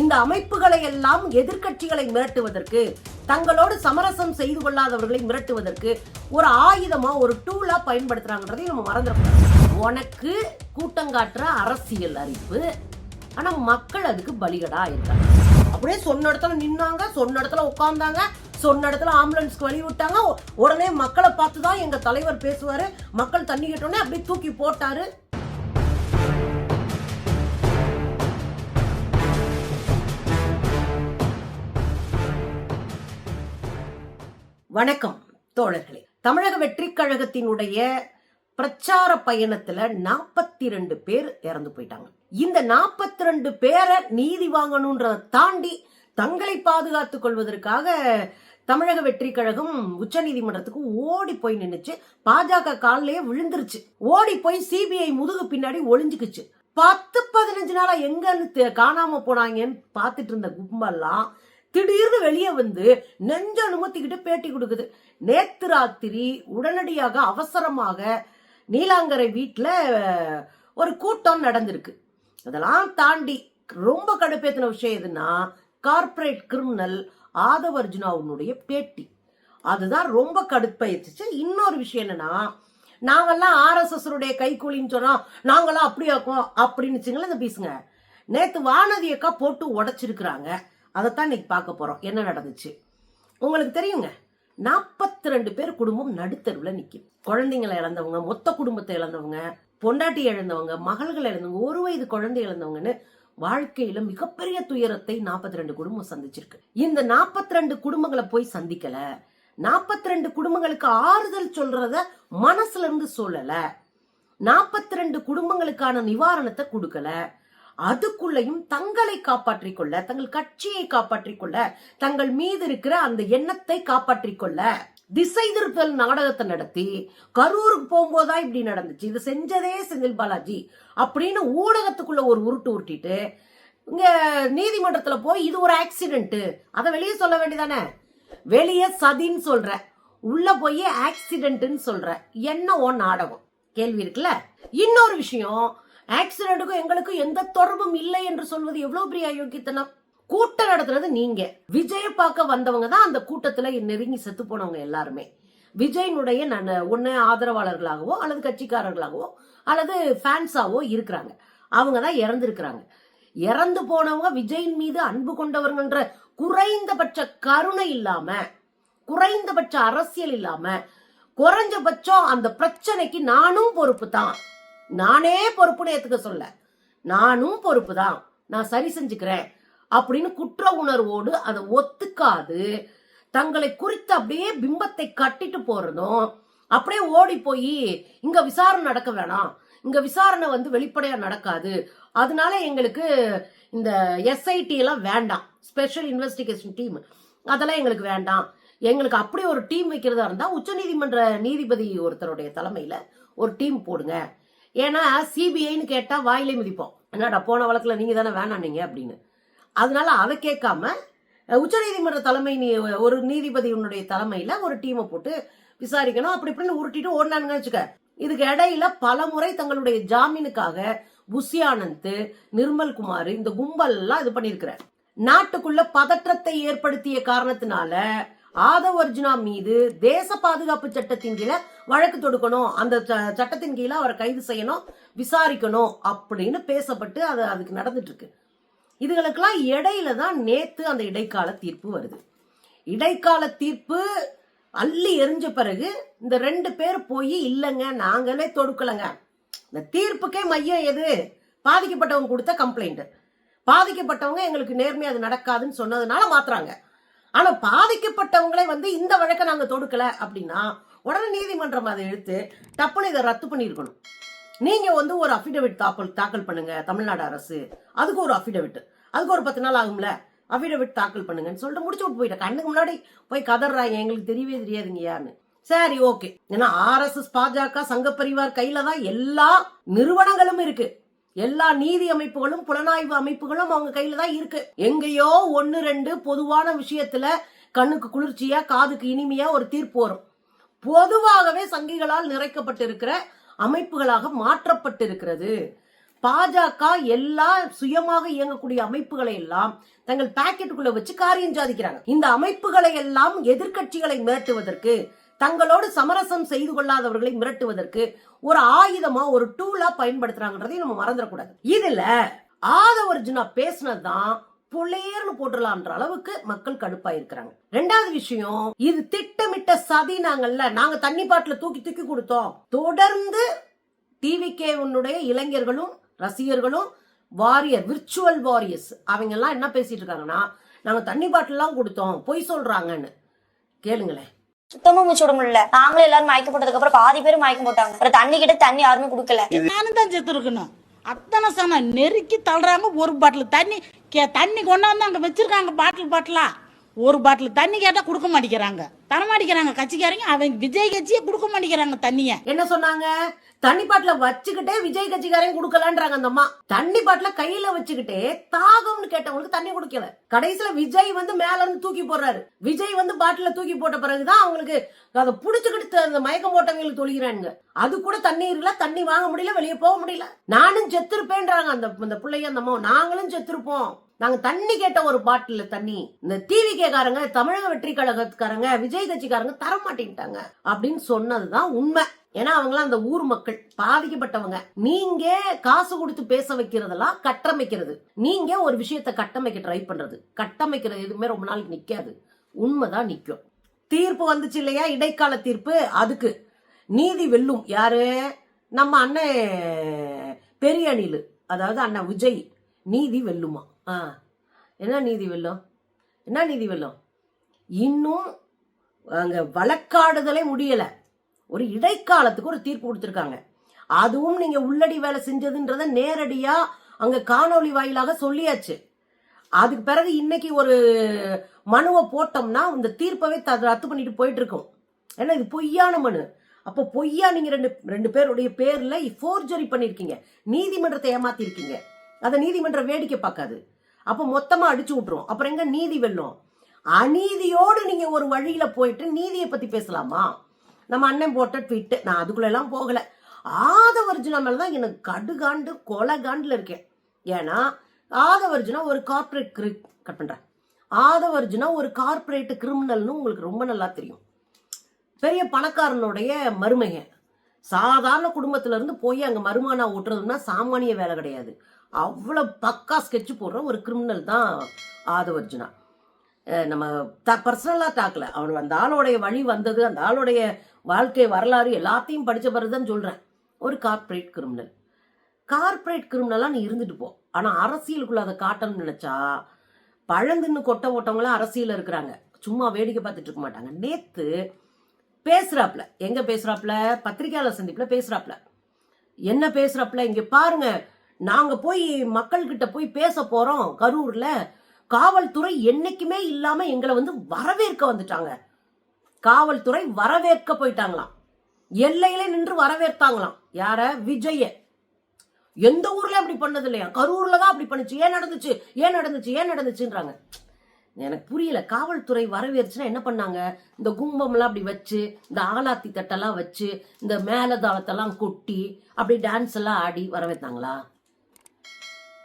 இந்த அமைப்புகளை எல்லாம் எதிர்க்கட்சிகளை மிரட்டுவதற்கு தங்களோடு சமரசம் செய்து கொள்ளாதவர்களை மிரட்டுவதற்கு ஒரு ஆயுதமா ஒரு டூலா பயன்படுத்துறாங்கன்றதை நம்ம மறந்துடக்கூடாது. உனக்கு கூட்டங்காட்டுற அரசியல் அறிவு ஆனா மக்கள் அதுக்கு பலிகடா இருக்காங்க. அப்படியே சொன்ன இடத்துல நின்னாங்க சொன்ன இடத்துல உட்கார்ந்தாங்க சொன்ன இடத்துல ஆம்புலன்ஸ்க்கு வழி விட்டாங்க உடனே மக்களை பார்த்து தான் எங்க தலைவர் பேசுவாரு. மக்கள் தண்ணி கேட்டோடனே அப்படியே தூக்கி போட்டாரு. வணக்கம் தோழர்களே. தமிழக வெற்றி கழகத்தினுடைய பிரச்சார பயணத்துல நாற்பத்தி ரெண்டு பேர் இறந்து போயிட்டாங்க. இந்த நாற்பத்தி ரெண்டு பேரை நீதி வாங்கணுன்றதை தாண்டி தங்களை பாதுகாத்துக் கொள்வதற்காக தமிழக வெற்றி கழகம் உச்ச நீதிமன்றத்துக்கு ஓடி போய் நின்னுச்சு. பாஜக காலிலேயே விழுந்துருச்சு. ஓடி போய் சிபிஐ முதுகு பின்னாடி ஒளிஞ்சுக்குச்சு. பத்து பதினஞ்சு நாளா எங்கன்னு தெ- காணாம போனாங்கன்னு பார்த்துட்டு இருந்த கும்பல்லாம் திடீர்னு வெளியே வந்து நெஞ்ச அனுமத்திக்கிட்டு பேட்டி கொடுக்குது. நேத்து ராத்திரி உடனடியாக அவசரமாக நீலாங்கரை வீட்டில் ஒரு கூட்டம் நடந்திருக்கு. அதெல்லாம் தாண்டி ரொம்ப கடுப்பேத்தின விஷயம் எதுன்னா கார்ப்பரேட் கிரிமினல் ஆதவ அர்ஜுனாவுனுடைய பேட்டி. அதுதான் ரொம்ப கடுப்பயிற்சிச்சு இன்னொரு விஷயம் என்னன்னா நாங்கெல்லாம் ஆர்எஸ்எஸ் கைகூலின்னு கைக்கூலின்னு நாங்களாம் நாங்கெல்லாம் அப்படின்னு இந்த பீசுங்க நேற்று வானதியக்கா போட்டு உடச்சிருக்கிறாங்க. அதைத்தான் இன்னைக்கு பார்க்க போகிறோம் என்ன நடந்துச்சு? உங்களுக்கு தெரியுங்க நாற்பத்தி ரெண்டு பேர் குடும்பம் நடுத்தருவில் நிற்கும் குழந்தைங்களை இழந்தவங்க மொத்த குடும்பத்தை இழந்தவங்க பொண்டாட்டி இழந்தவங்க மகள்களை இழந்தவங்க ஒரு வயது குழந்தை இழந்தவங்கன்னு வாழ்க்கையில மிகப்பெரிய துயரத்தை நாற்பத்தி ரெண்டு குடும்பம் சந்திச்சிருக்கு. இந்த நாற்பத்தி ரெண்டு குடும்பங்களை போய் சந்திக்கல. நாற்பத்தி ரெண்டு குடும்பங்களுக்கு ஆறுதல் சொல்றத மனசுல இருந்து சொல்லல. நாற்பத்தி ரெண்டு குடும்பங்களுக்கான நிவாரணத்தை கொடுக்கல. அதுக்குள்ளேயும் தங்களை காப்பாற்றிக் கொள்ள தங்கள் கட்சியை காப்பாற்றிக் கொள்ள தங்கள் மீது இருக்கிற அந்த எண்ணத்தை காப்பாற்றிக் கொள்ள திசை திருப்பல் நாடகத்தை நடத்தி கரூருக்கு போகும்போதா இப்படி நடந்துச்சு. இது செஞ்சதே செந்தில் பாலாஜி அப்படின்னு ஊடகத்துக்குள்ள ஒரு உருட்டு உருட்டிட்டு இங்க நீதிமன்றத்துல போய் இது ஒரு ஆக்சிடென்ட் அதை வெளியே சொல்ல வேண்டியதானே? வெளியே சதின்னு சொல்ற உள்ள போய் ஆக்சிடென்ட்னு சொல்ற என்ன ஓ நாடகம். கேள்வி இருக்குல்ல? இன்னொரு விஷயம் ஆக்சிடென்ட்டுக்கும் எங்களுக்கும் எந்த தொடர்பும் இல்லை என்று சொல்வது எவ்வளவு பெரிய அயோக்கியத்தனம்? கூட்டம் நடத்துறது நீங்க. விஜய பார்க்க வந்தவங்க தான் அந்த கூட்டத்துல நெருங்கி செத்து போனவங்க எல்லாருமே. விஜயனுடைய நான் ஒன்னு ஆதரவாளர்களாகவோ அல்லது கட்சிக்காரர்களாகவோ அல்லது ஃபேன்ஸாவோ இருக்கிறாங்க. அவங்க தான் இறந்துருக்கிறாங்க. இறந்து போனவங்க விஜயின் மீது அன்பு கொண்டவர்கள்ன்ற குறைந்தபட்ச கருணை இல்லாம குறைந்தபட்ச அரசியல் இல்லாம குறைஞ்சபட்சம் அந்த பிரச்சனைக்கு நானும் பொறுப்பு தான். நானே பொறுப்புன்னு ஏத்துக்க சொல்ல. நானும் பொறுப்பு தான் நான் சரி செஞ்சுக்கிறேன். அப்படின்னு குற்ற உணர்வோடு அதை ஒத்துக்காது. தங்களை குறித்து அப்படியே பிம்பத்தை கட்டிட்டு போறதும் அப்படியே ஓடி போய் இங்க விசாரணை நடக்க வேணாம். இங்க விசாரணை வந்து வெளிப்படையா நடக்காது. அதனால எங்களுக்கு இந்த எஸ்ஐடி எல்லாம் வேண்டாம். ஸ்பெஷல் இன்வெஸ்டிகேஷன் டீம் அதெல்லாம் எங்களுக்கு வேண்டாம். எங்களுக்கு அப்படி ஒரு டீம் வைக்கிறதா இருந்தா உச்சநீதிமன்ற நீதிபதி ஒருத்தருடைய தலைமையில ஒரு டீம் போடுங்க. ஏன்னா சிபிஐன்னு கேட்டா வாயிலே மிதிப்போம். என்னடா போன வழக்கில் நீங்க தானே வேணாண்டீங்க அப்படின்னு. அதனால அதை கேட்காம உச்சநீதிமன்ற தலைமை நீ- ஒரு நீதிபதியினுடைய தலைமையில ஒரு டீமை போட்டு விசாரிக்கணும் அப்படி இப்படின்னு உருட்டிட்டு ஓடினானுங்க வச்சுக்க. இதுக்கு இடையில பல முறை தங்களுடைய ஜாமீனுக்காக புஷி ஆனந்த் நிர்மல் குமார் இந்த கும்பல் எல்லாம் இது பண்ணிருக்கிற நாட்டுக்குள்ள பதற்றத்தை ஏற்படுத்திய காரணத்தினால ஆதவ் அர்ஜுனா மீது தேச பாதுகாப்பு சட்டத்தின் கீழே வழக்கு தொடுக்கணும். அந்த ச- சட்டத்தின் கீழே அவரை கைது செய்யணும் விசாரிக்கணும் அப்படின்னு பேசப்பட்டு அது அதுக்கு நடந்துட்டு இருக்கு இதுகளுக்கெல்லாம் இடையில தான் நேத்து அந்த இடைக்கால தீர்ப்பு வருது. இடைக்கால தீர்ப்பு அள்ளி எரிஞ்ச பிறகு இந்த ரெண்டு பேர் போய் இல்லைங்க நாங்களே தொடுக்கலைங்க. இந்த தீர்ப்புக்கே மையம் எது? பாதிக்கப்பட்டவங்க கொடுத்த கம்ப்ளைண்ட். பாதிக்கப்பட்டவங்க எங்களுக்கு நேர்மையாக அது நடக்காதுன்னு சொன்னதுனால மாத்துறாங்க. ஆனா பாதிக்கப்பட்டவங்களே வந்து இந்த வழக்கை நாங்க தொடுக்கல அப்படின்னா உடனே நீதிமன்றம் அதை எடுத்து டப்புன்னு இதை ரத்து பண்ணியிருக்கணும். நீங்க வந்து ஒரு அஃபிடவிட் தாக்கல் தாக்கல் பண்ணுங்க தமிழ்நாடு அரசு. அதுக்கு ஒரு அஃபிடவிட் அதுக்கு ஒரு பத்து நாள் ஆகும்ல. அஃபிடவிட் தாக்கல் பண்ணுங்கன்னு சொல்லிட்டு முடிச்சு விட்டு போயிட்டேன். கண்ணுக்கு முன்னாடி போய் கதறாங்க எங்களுக்கு தெரியவே தெரியாதுங்க யாருன்னு சரி ஓகே ஏன்னா ஆர்எஸ்எஸ் பாஜக சங்க பரிவார் கையில தான் எல்லா நிறுவனங்களும் இருக்கு. எல்லா நீதி அமைப்புகளும் புலனாய்வு அமைப்புகளும் அவங்க கையில தான் இருக்கு. எங்கேயோ ஒன்னு ரெண்டு பொதுவான விஷயத்துல கண்ணுக்கு குளிர்ச்சியா காதுக்கு இனிமையா ஒரு தீர்ப்பு வரும். பொதுவாகவே சங்கிகளால் நிறைக்கப்பட்டிருக்கிற அமைப்புகளாக மாற்றப்பட்டிருக்கிறது. பாஜக எல்லா சுயமாக இயங்கக்கூடிய அமைப்புகளை எல்லாம் தங்கள் பாக்கெட்டுக்குள்ள வச்சு காரியம் சாதிக்கிறாங்க. இந்த அமைப்புகளை எல்லாம் எதிர்க்கட்சிகளை மிரட்டுவதற்கு தங்களோடு சமரசம் செய்து கொள்ளாதவர்களை மிரட்டுவதற்கு ஒரு ஆயுதமா ஒரு டூலா பயன்படுத்துறாங்கன்றதையும் நம்ம மறந்துடக்கூடாது. இதுல ஆதவர்ஜுனா பேசினதுதான் புள்ளையர்னு போட்டுடலாம்ன்ற அளவுக்கு மக்கள் கடுப்பா இருக்கிறாங்க ரெண்டாவது விஷயம் இது திட்டமிட்ட சதி நாங்கல்ல நாங்க தண்ணி பாட்டில தூக்கி தூக்கி கொடுத்தோம். தொடர்ந்து டிவிகே உன்னுடைய இளைஞர்களும் ரசிகர்களும் வாரியர் விர்ச்சுவல் வாரியர்ஸ் அவங்க எல்லாம் என்ன பேசிட்டு இருக்காங்கன்னா நாங்க தண்ணி பாட்டிலாம் கொடுத்தோம் பொய் சொல்றாங்கன்னு. கேளுங்களேன். சுத்தமா மூச்சு விட முடியல. நாங்களும் எல்லாரும் மயக்கம் போட்டதுக்கு அப்புறம் பாதி பேரும் மயக்கம் போட்டாங்க. அப்புறம் தண்ணி கிட்ட தண்ணி யாருமே குடுக்கல. நானும் தான் செத்து இருக்கணும் அத்தனை சன நெருக்கி தள்ளுறாங்க ஒரு பாட்டில் தண்ணி கே தண்ணி கொண்டாந்து அங்கே வச்சிருக்காங்க பாட்டில் பாட்டிலா. ஒரு பாட்டில் தண்ணி கேட்டால் கொடுக்க மாட்டேங்கிறாங்க. தர மாட்டேங்கிறாங்க கட்சிக்காரங்க அவங்க விஜய் கட்சியே கொடுக்க மாட்டேங்கிறாங்க தண்ணியை. என்ன சொன்னாங்க? தண்ணி பாட்டில வச்சுக்கிட்டே விஜய் கட்சிக்காரையும் கொடுக்கலான்றாங்க அந்த அம்மா. தண்ணி பாட்டில கையில வச்சுக்கிட்டே தாகம்னு கேட்டவங்களுக்கு தண்ணி குடிக்கல. கடைசியில விஜய் வந்து மேல இருந்து தூக்கி போடுறாரு. விஜய் வந்து பாட்டில தூக்கி போட்ட பிறகுதான் அவங்களுக்கு அதை புடிச்சுக்கிட்டு அந்த மயக்கம் போட்டவங்களுக்கு தொழிகிறாங்க அது கூட தண்ணி இருக்கல தண்ணி வாங்க முடியல வெளியே போக முடியல. நானும் செத்துருப்பேன்றாங்க அந்த அந்த பிள்ளைய அந்த அம்மா நாங்களும் செத்துருப்போம். நாங்க தண்ணி கேட்ட ஒரு பாட்டில் தண்ணி. இந்த டிவிகேக்காரங்க தமிழக வெற்றி கழகத்துக்காரங்க விஜய் கட்சிக்காரங்க தர மாட்டேங்கிட்டாங்க அப்படின்னு சொன்னதுதான் உண்மை. ஏன்னா அவங்களாம் அந்த ஊர் மக்கள் பாதிக்கப்பட்டவங்க. நீங்க காசு கொடுத்து பேச வைக்கிறதெல்லாம் கட்டமைக்கிறது. நீங்க ஒரு விஷயத்த கட்டமைக்க ட்ரை பண்றது. கட்டமைக்கிறது எதுவுமே ரொம்ப நாளைக்கு நிக்காது. உண்மைதான் நிக்கும். தீர்ப்பு வந்துச்சு இல்லையா? இடைக்கால தீர்ப்பு. அதுக்கு. நீதி வெல்லும். யாரு? நம்ம அண்ணன் பெரிய அணிலு அதாவது அண்ணன் விஜய். நீதி வெல்லுமா? ஆ. என்ன நீதி வெல்லம்? என்ன நீதி வெல்லம்? இன்னும் அங்கே வழக்காடுதலே முடியலை. ஒரு இடைக்காலத்துக்கு ஒரு தீர்ப்பு கொடுத்துருக்காங்க. அதுவும் நீங்கள் உள்ளடி வேலை செஞ்சதுன்றத நேரடியாக அங்கே காணொளி வாயிலாக சொல்லியாச்சு. அதுக்கு பிறகு இன்னைக்கு ஒரு மனுவை போட்டோம்னா இந்த தீர்ப்பவே த- ரத்து பண்ணிட்டு போயிட்டு இருக்கோம் ஏன்னா இது பொய்யான மனு. அப்போ பொய்யா நீங்கள் ரெண்டு ரெண்டு பேருடைய பேரில் ஃபோர்ஜரி பண்ணியிருக்கீங்க நீதிமன்றத்தை ஏமாத்திருக்கீங்க. அதை நீதிமன்றம் வேடிக்கை பார்க்காது. அப்போ மொத்தமா அடிச்சு விட்டுரும் அப்புறம் எங்க? நீதி வெல்லும். அநீதியோடு நீங்க ஒரு வழியில போயிட்டு நீதியை பத்தி பேசலாமா? நம்ம அண்ணன் போட்ட ட்வீட் நான் அதுக்குள்ள எல்லாம் போகல. ஆதவர்ஜுனா மேல தான் எனக்கு கடுகாண்டு கொலகாண்டுல இருக்கேன். ஏன்னா ஆதவர்ஜுனா ஒரு கார்ப்பரேட் கட் பண்றேன். ஆதவர்ஜுனா ஒரு கார்பரேட் கிரிமினல்னு உங்களுக்கு ரொம்ப நல்லா தெரியும். பெரிய பணக்காரனுடைய மருமைங்க சாதாரண குடும்பத்துல இருந்து போய் அங்க மருமானா ஓட்டுறதுன்னா சாமானிய வேலை கிடையாது. அவ்வளவு பக்கா ஸ்கெட்ச் போடுற ஒரு கிரிமினல் தான் ஆதவர்ஜுனா நம்ம த பர்சனலாக தாக்கல அவன் அந்த ஆளோடைய வழி வந்தது அந்த ஆளுடைய வாழ்க்கை வரலாறு எல்லாத்தையும் படித்த பிறகு தான் சொல்கிறேன் ஒரு கார்ப்பரேட் கிரிமினல் கார்ப்பரேட் கிரிமினலாக நீ இருந்துட்டு போ. ஆனால் அரசியலுக்குள்ள அதை காட்டணும்னு நினச்சா பழந்துன்னு கொட்ட ஓட்டவங்களாம் அரசியலில் இருக்கிறாங்க. சும்மா வேடிக்கை பார்த்துட்டு இருக்க மாட்டாங்க. நேத்து பேசுகிறாப்புல எங்க பேசுறாப்ல? பத்திரிகையாளர் சந்திப்புல பேசுறாப்ல. என்ன பேசுகிறாப்புல இங்க பாருங்க. நாங்க போய் மக்கள்கிட்ட போய் பேச போறோம் கரூர்ல. காவல்துறை என்னைக்குமே இல்லாம எங்களை வந்து வரவேற்க வந்துட்டாங்க. காவல்துறை வரவேற்க போயிட்டாங்களாம். எல்லையில நின்று வரவேற்பாங்களாம் யார? விஜய எந்த ஊர்ல அப்படி பண்ணது இல்லையா கரூர்ல தான் அப்படி பண்ணுச்சு. ஏன் நடந்துச்சு? ஏன் நடந்துச்சு? ஏன் நடந்துச்சுன்றாங்க. எனக்கு புரியல. காவல்துறை வரவேற்றுனா என்ன பண்ணாங்க? இந்த கும்பம்லாம் அப்படி வச்சு இந்த ஆலாத்தி தட்டெல்லாம் வச்சு இந்த மேலதாளத்தெல்லாம் கொட்டி அப்படி டான்ஸ் எல்லாம் ஆடி வரவேத்தாங்களா?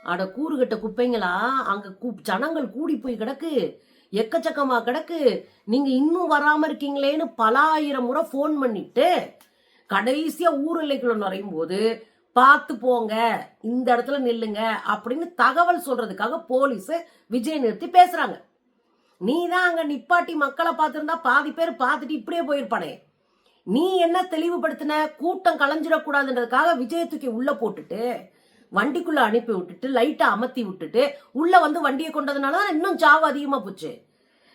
அட கூறுகட்ட குப்பைங்களா? அங்க கூ- ஜனங்கள் கூடி போய் கிடக்கு. எக்கச்சக்கமா கிடக்கு. நீங்க இன்னும் வராம இருக்கீங்களேன்னு பல ஆயிரம் முறை ஃபோன் பண்ணிட்டு கடைசியா ஊர் எல்லைக்குள்ள நுழையும் போது பார்த்து போங்க. இந்த இடத்துல நில்லுங்க. அப்படின்னு தகவல் சொல்றதுக்காக போலீஸ் விஜய் நிறுத்தி பேசுறாங்க. நீ தான் அங்க நிப்பாட்டி மக்களை பார்த்திருந்தா பாதி பேர் பார்த்துட்டு இப்படியே போயிருப்பானே. நீ என்ன தெளிவுபடுத்தின? கூட்டம் கலைஞ்சிடக்கூடாதுன்றதுக்காக விஜய தூக்கி உள்ள போட்டுட்டு வண்டிக்குள்ள அனுப்பி விட்டுட்டு லைட்டை அமர்த்தி விட்டுட்டு உள்ள வந்து வண்டியை கொண்டதுனால தான் இன்னும் சாவு அதிகமா போச்சு.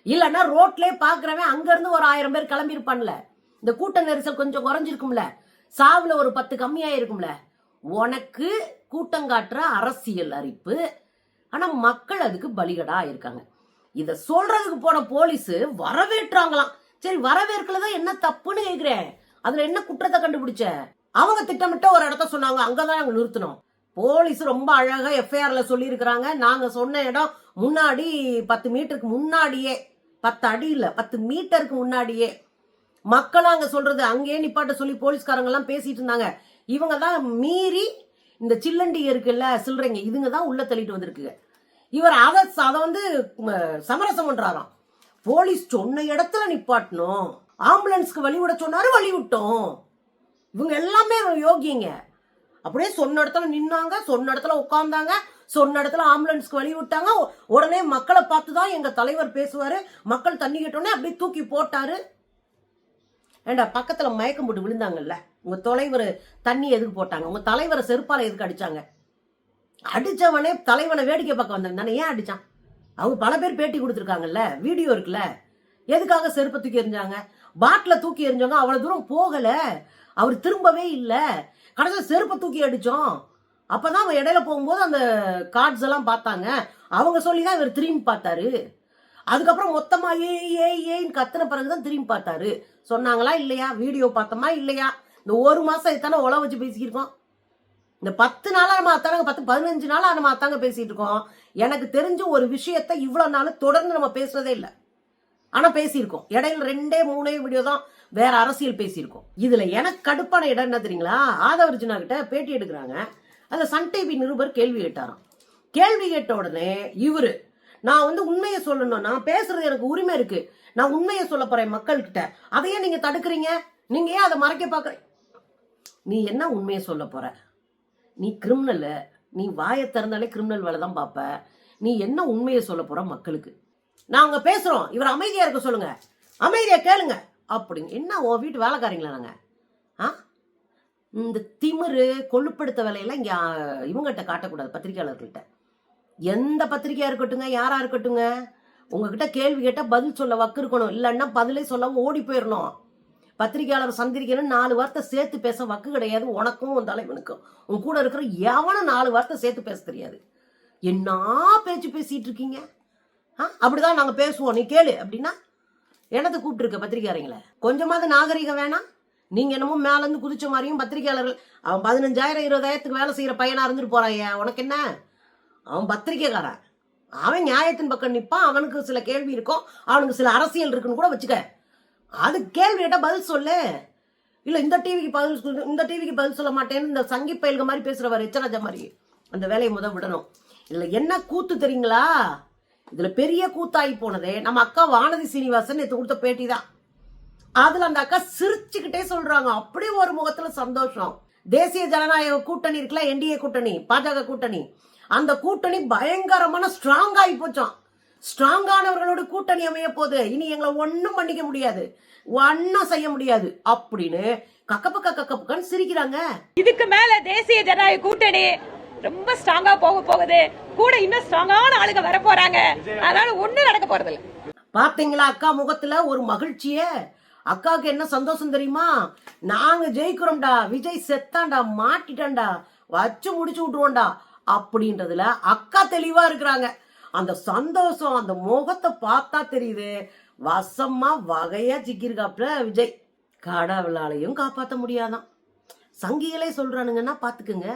இல்லைன்னா ரோட்லயே பாக்குறவன் அங்க இருந்து ஒரு ஆயிரம் பேர் கிளம்பியிருப்பான்ல. இந்த கூட்ட நெரிசல் கொஞ்சம் குறைஞ்சிருக்கும்ல. சாவுல ஒரு பத்து கம்மியாயிருக்கும்ல. உனக்கு கூட்டம் காட்டுற அரசியல் அறிப்பு. ஆனா மக்கள் அதுக்கு பலிகடா இருக்காங்க. இத சொல்றதுக்கு போன போலீஸ் வரவேற்றாங்களாம். சரி வரவேற்கலதான் என்ன தப்புன்னு கேக்குறேன். அதுல என்ன குற்றத்தை கண்டுபிடிச்ச? அவங்க திட்டமிட்ட ஒரு இடத்த சொன்னாங்க அங்கதான் நாங்க நிறுத்தினோம். போலீஸ் ரொம்ப அழகா எஃப்ஐஆர்ல சொல்லியிருக்கிறாங்க. நாங்க சொன்ன இடம் முன்னாடி பத்து மீட்டருக்கு முன்னாடியே பத்து அடி இல்ல பத்து மீட்டருக்கு முன்னாடியே. மக்களும் அங்க சொல்றது அங்கேயே நிப்பாட்ட சொல்லி போலீஸ்காரங்க எல்லாம் பேசிட்டு இருந்தாங்க. இவங்க தான் மீறி இந்த சில்லண்டி இருக்குல்ல சில்லறைங்க இதுங்க தான் உள்ள தள்ளிட்டு வந்திருக்குங்க. இவர் அதை அதை வந்து சமரசம் பண்றாராம். போலீஸ் சொன்ன இடத்துல நிப்பாட்டணும். ஆம்புலன்ஸ்க்கு வழி விட சொன்னாரு வழி விட்டோம். இவங்க எல்லாமே யோகிங்க. அப்படியே சொன்ன இடத்துல நின்னாங்க சொன்ன இடத்துல உட்காந்தாங்க சொன்ன இடத்துல ஆம்புலன்ஸ்க்கு வழி விட்டாங்க. உடனே மக்களை பார்த்து தான் எங்க தலைவர் பேசுவாரு. மக்கள் தண்ணி கேட்டோடனே அப்படியே தூக்கி போட்டாரு. ஏண்டா பக்கத்துல மயக்கம் போட்டு விழுந்தாங்கல்ல? உங்க தலைவர் தண்ணி எதுக்கு போட்டாங்க? உங்க தலைவரை செருப்பால எதுக்கு அடிச்சாங்க? அடித்தவனே தலைவனை வேடிக்கை பார்க்க வந்திருந்தானே ஏன் அடித்தான் அவங்க பல பேர் பேட்டி கொடுத்துருக்காங்கல்ல வீடியோ இருக்குல்ல. எதுக்காக செருப்பை தூக்கி எறிஞ்சாங்க? பாட்டில் தூக்கி எறிஞ்சவங்க அவ்வளோ தூரம் போகலை. அவர் திரும்பவே இல்லை. கடைசியில் செருப்பை தூக்கி அடித்தோம் அப்போ தான் அவன் இடையில போகும்போது அந்த கார்ட்ஸ் எல்லாம் பார்த்தாங்க. அவங்க சொல்லி தான் இவர் திரும்பி பார்த்தாரு. அதுக்கப்புறம் மொத்தமாக ஏ ஏ ஏன்னு கத்துன பிறகுதான் திரும்பி பார்த்தாரு. சொன்னாங்களா இல்லையா? வீடியோ பார்த்தோமா இல்லையா? இந்த ஒரு மாதம் எத்தனை உழவு வச்சு பேசிக்கிருக்கோம். இந்த பத்து நாளாக நம்ம அத்தாங்க பத்து பதினஞ்சு நாளாக நம்ம அத்தாங்க பேசிகிட்டு இருக்கோம் எனக்கு தெரிஞ்ச ஒரு விஷயத்த இவ்வளோ நாள் தொடர்ந்து நம்ம பேசுனதே இல்லை. ஆனால் பேசியிருக்கோம். இடையில ரெண்டே மூணே வீடியோ தான் வேற அரசியல் பேசியிருக்கோம். இதில் எனக்கு கடுப்பான இடம் என்ன தெரியுங்களா? ஆதவர்ஜுனா கிட்ட பேட்டி எடுக்கிறாங்க. அதுல சன் டிவி நிருபர் கேள்வி கேட்டாராம். கேள்வி கேட்ட உடனே இவர் நான் வந்து உண்மையை சொல்லணும் நான் பேசுறது எனக்கு உரிமை இருக்கு. நான் உண்மையை சொல்ல போறேன் மக்கள்கிட்ட. அதையே நீங்க தடுக்கிறீங்க. நீங்க ஏன் அதை மறைக்க பாக்குறீங்க நீ என்ன உண்மையை சொல்ல போற? நீ கிரிமினலு நீ வாயை திறந்தாலே கிரிமினல் வேலை தான் பார்ப்ப. நீ என்ன உண்மையை சொல்ல போற மக்களுக்கு? நாங்க பேசுறோம். இவர் அமைதியா இருக்க சொல்லுங்க. அமைதியா கேளுங்க. அப்படிங்க என்ன உன் வீட்டு வேலைக்காரங்களா நாங்க? ஆ? இந்த திமிரு கொழுப்படுத்த வேலையெல்லாம் இங்கே இவங்ககிட்ட காட்டக்கூடாது பத்திரிகையாளர்கள்ட்ட. எந்த பத்திரிக்கையாக இருக்கட்டுங்க யாராக இருக்கட்டுங்க உங்ககிட்ட கேள்வி கேட்டால் பதில் சொல்ல வக்கு இருக்கணும். இல்லைன்னா பதிலே சொல்லாமல் ஓடி போயிடணும் பத்திரிகையாளர் சந்திரிக்கணும் நாலு வார்த்தை சேர்த்து பேச வக்கு கிடையாது உனக்கும் உன் தலைவனுக்கும். உன் கூட இருக்கிற எவனும் நாலு வார்த்தை சேர்த்து பேச தெரியாது. என்ன பேச்சு பேசிட்டு இருக்கீங்க? ஆ அப்படிதான் நாங்கள் பேசுவோம். நீ கேளு அப்படின்னா என்னத்தை கூப்பிட்டுருக்க பத்திரிக்கையாளங்கள கொஞ்சமாவது நாகரிகம் வேணாம். நீங்கள் என்னமோ மேலேருந்து குதிச்ச மாதிரியும் பத்திரிக்கையாளர்கள் அவன் பதினஞ்சாயிரம் இருபதாயிரத்துக்கு வேலை செய்கிற பையனாக இருந்துட்டு போறாயா உனக்கு என்ன? அவன் பத்திரிக்கைக்காரன் அவன் நியாயத்தின் பக்கம் நிற்பான் அவனுக்கு சில கேள்வி இருக்கும் அவனுக்கு சில அரசியல் இருக்குன்னு கூட வச்சுக்க. அது கேள்வி கேட்டால் பதில் சொல்லு. இல்லை இந்த டிவிக்கு பதில் சொல்லு இந்த டிவிக்கு பதில் சொல்ல மாட்டேன்னு இந்த சங்கி பயல்க மாதிரி பேசுகிறவர் எச்சராஜா மாதிரி. அந்த வேலையை முத விடணும். இதில் என்ன கூத்து தெரியுங்களா? இதில் பெரிய கூத்தாகி போனதே நம்ம அக்கா வானதி சீனிவாசன் நேற்று கொடுத்த பேட்டி தான். அதில் அந்த அக்கா சிரிச்சுக்கிட்டே சொல்கிறாங்க அப்படியே ஒரு முகத்தில் சந்தோஷம். தேசிய ஜனநாயக கூட்டணி இருக்குல்ல என்டிஏ கூட்டணி பாஜக கூட்டணி. அந்த கூட்டணி பயங்கரமான ஸ்ட்ராங் ஆகி போச்சான் ஸ்ட்ராங்கானவர்களோட கூட்டணி அமைய போகுது இனி எங்களை ஒன்றும் பண்ணிக்க முடியாது. ஒன்றும் செய்ய முடியாது. அப்படின்னு கக்கப்பக்க கக்கப்பக்கன்னு சிரிக்கிறாங்க. இதுக்கு மேல தேசிய ஜனநாயக கூட்டணி ரொம்ப ஸ்ட்ராங்கா போக போகுது. கூட இன்னும் ஸ்ட்ராங்கான ஆளுங்க வர போறாங்க. அதனால ஒண்ணும் நடக்க போறது இல்ல பாத்தீங்களா அக்கா முகத்துல ஒரு மகிழ்ச்சியே? அக்காவுக்கு என்ன சந்தோஷம் தெரியுமா? நாங்க ஜெயிக்கிறோம்டா விஜய் செத்தான்டா மாட்டிட்டான்டா வச்சு முடிச்சு விட்டுருவோம்டா அப்படின்றதுல அக்கா தெளிவா இருக்கிறாங்க. அந்த சந்தோஷம் அந்த முகத்தை பார்த்தா தெரியுது. வசமா வகையா சிக்கிருக்காப்புல விஜய். கடவுளாலையும் காப்பாற்ற முடியாதான். சங்கிகளே சொல்றானுங்கன்னா பாத்துக்குங்க.